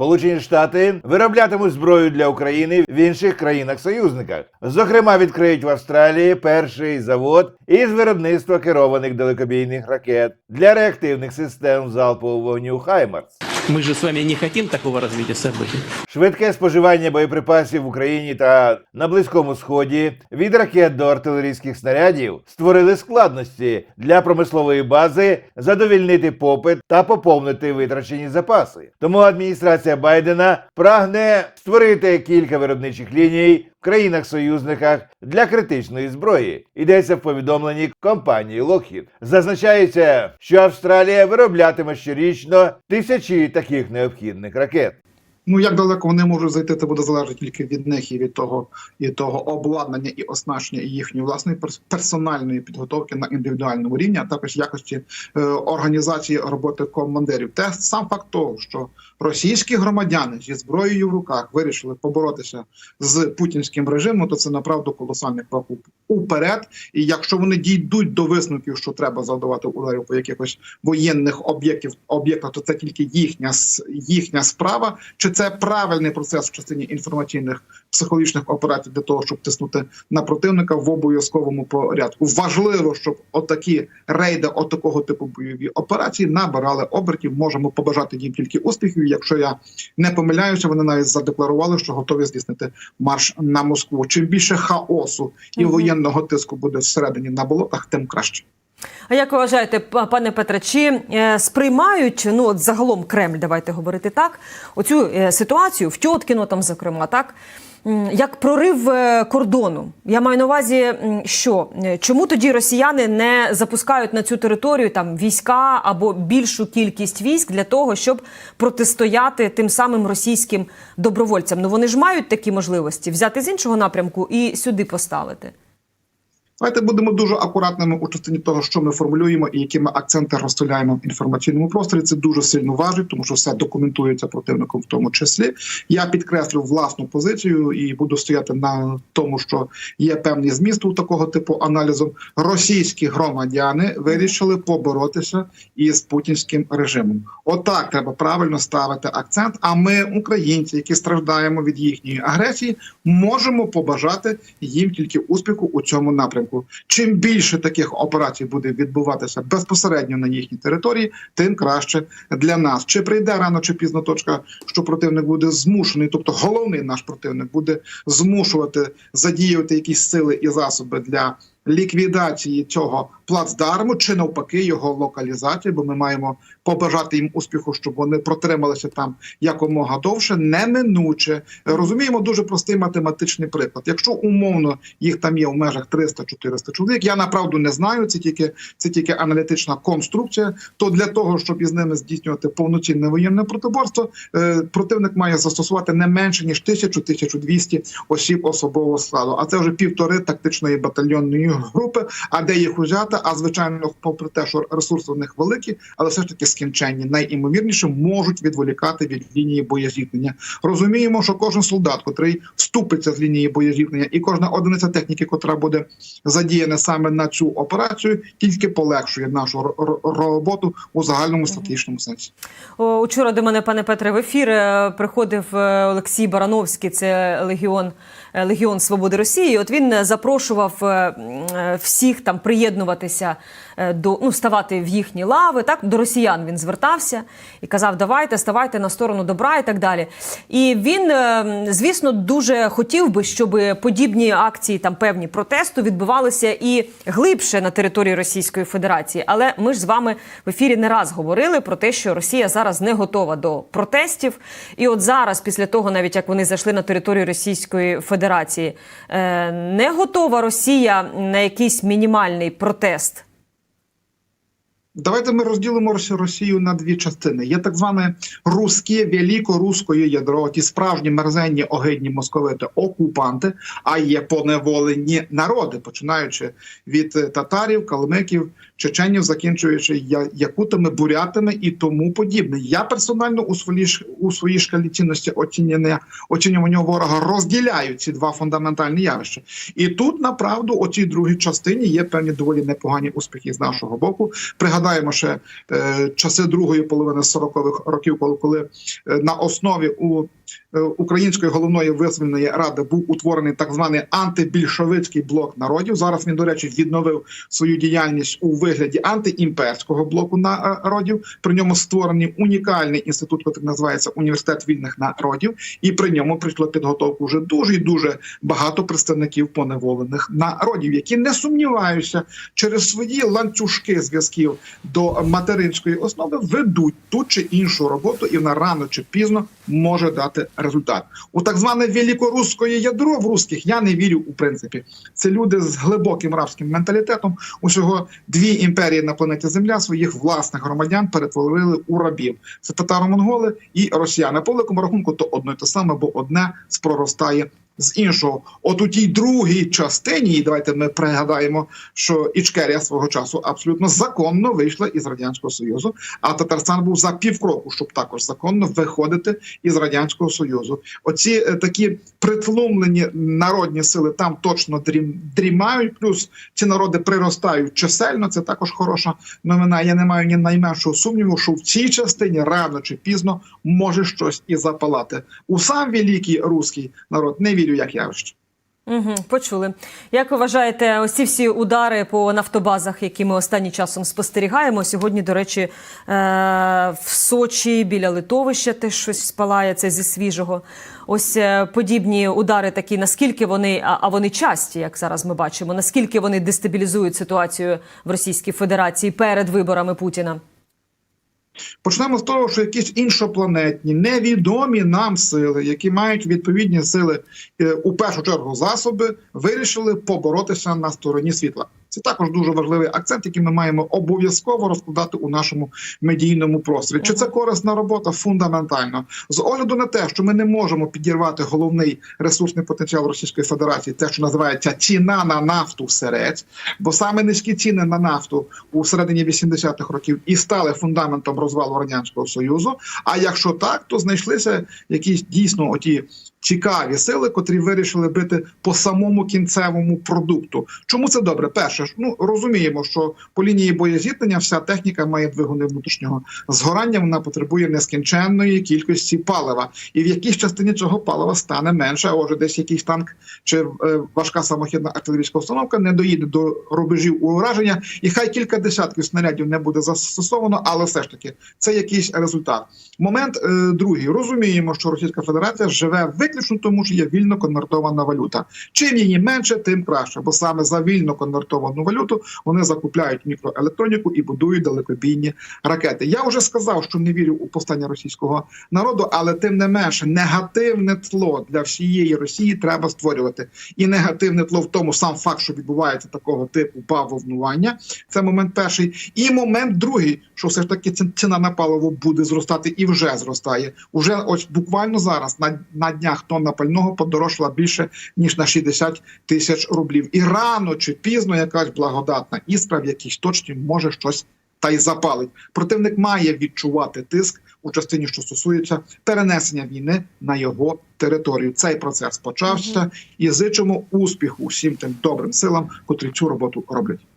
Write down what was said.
Сполучені Штати вироблятимуть зброю для України в інших країнах-союзниках. Зокрема, відкриють в Австралії перший завод із виробництва керованих далекобійних ракет для реактивних систем залпового вогню Хаймарс. Мы же с вами не хотим такого развития событий. Швидке споживання боєприпасів в Україні та на Близькому Сході від ракет до артилерійських снарядів створили складності для промислової бази задовільнити попит та поповнити витрачені запаси. Тому адміністрація Байдена прагне створити кілька виробничих ліній країнах-союзниках для критичної зброї. Йдеться в повідомленні компанії Lockheed. Зазначається, що Австралія вироблятиме щорічно тисячі таких необхідних ракет. Ну як далеко вони можуть зайти, це буде залежати тільки від них і від того і того обладнання і оснащення їхньої власної перс- персональної підготовки на індивідуальному рівні, а також якості е, організації роботи командирів. Те сам факт того, що російські громадяни зі зброєю в руках вирішили поборотися з путінським режимом, то це направду колосальний крок уперед. І якщо вони дійдуть до висновків, що треба завдавати ударів по якихось воєнних об'єктів об'єктах, то це тільки їхня їхня справа. Чи це правильний процес в частині інформаційних психологічних операцій для того, щоб тиснути на противника в обов'язковому порядку? Важливо, щоб отакі рейди, отакого типу бойові операції набирали обертів. Можемо побажати їм тільки успіхів. Якщо я не помиляюся, вони навіть задекларували, що готові здійснити марш на Москву. Чим більше хаосу і воєнного тиску буде всередині на болотах, тим краще. А як ви вважаєте, па- пане Петре, чи сприймають ну от загалом Кремль, давайте говорити так, оцю е, ситуацію в Тьоткіно, там зокрема, так як прорив е, кордону? Я маю на увазі, що Е, чому тоді росіяни не запускають на цю територію там війська або більшу кількість військ для того, щоб протистояти тим самим російським добровольцям? Ну вони ж мають такі можливості взяти з іншого напрямку і сюди поставити. Давайте будемо дуже акуратними у частині того, що ми формулюємо і які ми акценти розставляємо в інформаційному просторі. Це дуже сильно важить, тому що все документується противником, в тому числі. Я підкреслю власну позицію і буду стояти на тому, що є певний зміст у такого типу аналізу. Російські громадяни вирішили поборотися із путінським режимом. Отак треба правильно ставити акцент. А ми, українці, які страждаємо від їхньої агресії, можемо побажати їм тільки успіху у цьому напрямку. Чим більше таких операцій буде відбуватися безпосередньо на їхній території, тим краще для нас. Чи прийде рано чи пізно точка, що противник буде змушений, тобто головний наш противник буде змушувати задіювати якісь сили і засоби для ліквідації цього плацдарму, чи навпаки його локалізації, бо ми маємо побажати їм успіху, щоб вони протрималися там якомога довше, неминуче розуміємо дуже простий математичний приклад. Якщо умовно їх там є в межах 300-400 чоловік, я направду не знаю. Це тільки це тільки аналітична конструкція. То для того, щоб із ними здійснювати повноцінне воєнне протиборство, е, противник має застосувати не менше ніж 1000-1200 осіб особового складу. А це вже півтори тактичної батальйонної групи. А де їх узяти? А звичайно, попри те, що ресурси в них великі, але все ж таки скінченні, найімовірніше можуть відволікати від лінії боєзіткнення. Розуміємо, що кожен солдат, котрий вступиться з лінії боєзіткнення, і кожна одиниця техніки, котра буде задіяна саме на цю операцію, тільки полегшує нашу ро- ро- роботу у загальному стратегічному сенсі. Учора до мене, пане Петре, в ефір е, приходив е, Олексій Барановський, це Легіон, е, Легіон Свободи Росії. От він запрошував всіх там приєднуватися е, до ну, ставати в їхні лави. Так до росіян він звертався і казав: Давайте, ставайте на сторону добра і так далі. І він, е, звісно, дуже хотів би, щоб подібні акції там певні протесту відбувалися і глибше на території Російської Федерації. Але ми ж з вами в ефірі не раз говорили про те, що Росія зараз не готова до протестів. І от зараз, після того, навіть як вони зайшли на територію Російської Федерації, е, не готова Росія на якийсь мінімальний протест. Давайте ми розділимо Росію на дві частини. Є так зване русське великоруське ядро, ті справжні мерзенні огидні московити окупанти, а є поневолені народи, починаючи від е, татарів, калмиків, чеченів, закінчуючи якутами, бурятами і тому подібне. Я персонально у своїй у своїй шкалі цінності оцінення оцінювання ворога розділяю ці два фундаментальні явища. І тут направду у цій другій частині є певні доволі непогані успіхи з нашого боку. Пригадаю. Пригадаємо ще е, часи другої половини 40-х років, коли, е, на основі у Української головної визвольної ради був утворений так званий антибільшовицький блок народів. Зараз він, до речі, відновив свою діяльність у вигляді антиімперського блоку народів. При ньому створений унікальний інститут, який називається Університет вільних народів, і при ньому прийшло підготовку вже дуже і дуже багато представників поневолених народів, які не сумніваюся через свої ланцюжки зв'язків до материнської основи ведуть ту чи іншу роботу, і вона рано чи пізно може дати результат. У так зване великоруське ядро в русських я не вірю у принципі. Це люди з глибоким рабським менталітетом. Усього дві імперії на планеті Земля своїх власних громадян перетворили у рабів. Це татаро-монголи і росіяни. По великому рахунку то одно і те саме, бо одне спроростає з іншого. От у тій другій частині, давайте ми пригадаємо, що Ічкерія свого часу абсолютно законно вийшла із радянського союзу, а Татарстан був за півкроку, щоб також законно виходити із радянського союзу. Оці е, такі притлумлені народні сили там точно дрім, дрімають. Плюс ці народи приростають чисельно. Це також хороша новина. Я не маю ні найменшого сумніву, що в цій частині рано чи пізно може щось і запалати. У сам великий руський народ не вірю як явище. Угу, почули. Як ви вважаєте, ось всі удари по нафтобазах, які ми останнім часом спостерігаємо? Сьогодні, до речі, е- в Сочі біля литовища теж щось спалає це зі свіжого. Ось е, подібні удари такі, наскільки вони, а, а вони часті, як зараз ми бачимо, наскільки вони дестабілізують ситуацію в Російській Федерації перед виборами Путіна? Почнемо з того, що якісь іншопланетні, невідомі нам сили, які мають відповідні сили е, у першу чергу засоби, вирішили поборотися на стороні світла. Це також дуже важливий акцент, який ми маємо обов'язково розкладати у нашому медійному просторі. Чи це корисна робота? Фундаментально з огляду на те, що ми не можемо підірвати головний ресурсний потенціал Російської Федерації, те, що називається ціна на нафту серед, бо саме низькі ціни на нафту у середині 80-х років і стали фундаментом розвалу радянського союзу. А якщо так, то знайшлися якісь дійсно оті цікаві сили, котрі вирішили бити по самому кінцевому продукту. Чому це добре? Перше, ну розуміємо, що по лінії боєзіткнення вся техніка має двигуни внутрішнього згорання. Вона потребує нескінченної кількості палива, і в якійсь частині цього палива стане менше. А отже, десь якийсь танк чи е, важка самохідна артилерійська установка не доїде до рубежів ураження, і хай кілька десятків снарядів не буде застосовано, але все ж таки це якийсь результат. Момент е, другий розуміємо, що Російська Федерація живе виключно тому, що є вільно конвертована валюта. Чим її менше, тим краще, бо саме за вільно конвертовану валюту вони закупляють мікроелектроніку і будують далекобійні ракети. Я вже сказав, що не вірю у повстання російського народу, але тим не менше негативне тло для всієї Росії треба створювати. І негативне тло в тому сам факт, що відбувається такого типу бавовнування. Це момент перший, і момент другий, що все ж таки ці- ціна на паливо буде зростати і вже зростає. Уже ось буквально зараз на, на днях тонна пального подорожчала більше ніж на 60 тисяч рублів. І рано чи пізно якась благодатна іскра в якійсь точці може щось та й запалить. Противник має відчувати тиск у частині, що стосується перенесення війни на його територію. Цей процес почався, і зичимо успіху всім тим добрим силам, котрі цю роботу роблять.